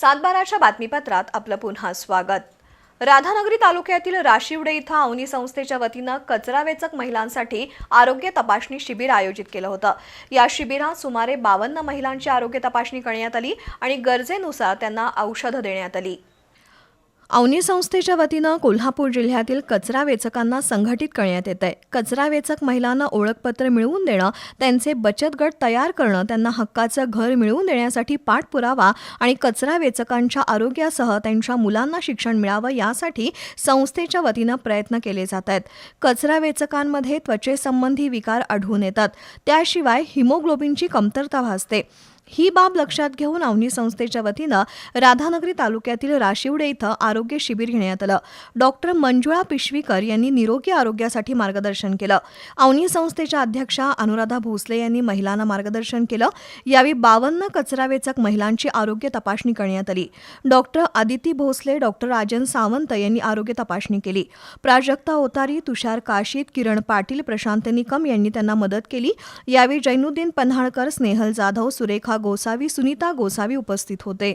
सातबाराच्या बातमीपत्रात आपलं पुन्हा स्वागत. राधानगरी तालुक्यातील राशिवडे इथं अवनी संस्थेच्या वतीनं कचरा वेचक महिलांसाठी आरोग्य तपासणी शिबिर आयोजित केलं होतं. या शिबिरात सुमारे बावन्न महिलांची आरोग्य तपासणी करण्यात आली आणि गरजेनुसार त्यांना औषधं देण्यात आली. अवनी संस्थेच्या वतीनं कोल्हापूर जिल्ह्यातील कचरा वेचकांना संघटित करण्यात येत आहे कचरा वेचक महिलांना ओळखपत्र मिळवून देणं त्यांचे बचत गट तयार करणं त्यांना हक्काचं घर मिळवून देण्यासाठी पाठपुरावा आणि कचरा वेचकांच्या आरोग्यासह त्यांच्या मुलांना शिक्षण मिळावं यासाठी संस्थेच्या वतीनं प्रयत्न केले जात आहेत. कचरा वेचकांमध्ये त्वचेसंबंधी विकार आढळून येतात. त्याशिवाय हिमोग्लोबिनची कमतरता भासते. ही बाब लक्षात घेऊन अवनी संस्थेच्या वतीनं राधानगरी तालुक्यातील राशिवडे इथं आरोग्य शिबिर घेण्यात आलं. डॉक्टर मंजुळा पिशवीकर यांनी निरोगी आरोग्यासाठी मार्गदर्शन केलं. अवनी संस्थेच्या अध्यक्षा अनुराधा भोसले यांनी महिलांना मार्गदर्शन केलं. यावेळी बावन्न कचरावेचक महिलांची आरोग्य तपासणी करण्यात आली. डॉक्टर आदिती भोसले डॉक्टर राजन सावंत यांनी आरोग्य तपासणी केली. प्राजक्ता ओतारी तुषार काशीत किरण पाटील प्रशांत निकम यांनी त्यांना मदत केली. यावेळी जैनुद्दीन पन्हाळकर स्नेहल जाधव सुरेखा गोसावी सुनीता गोसावी उपस्थित होते.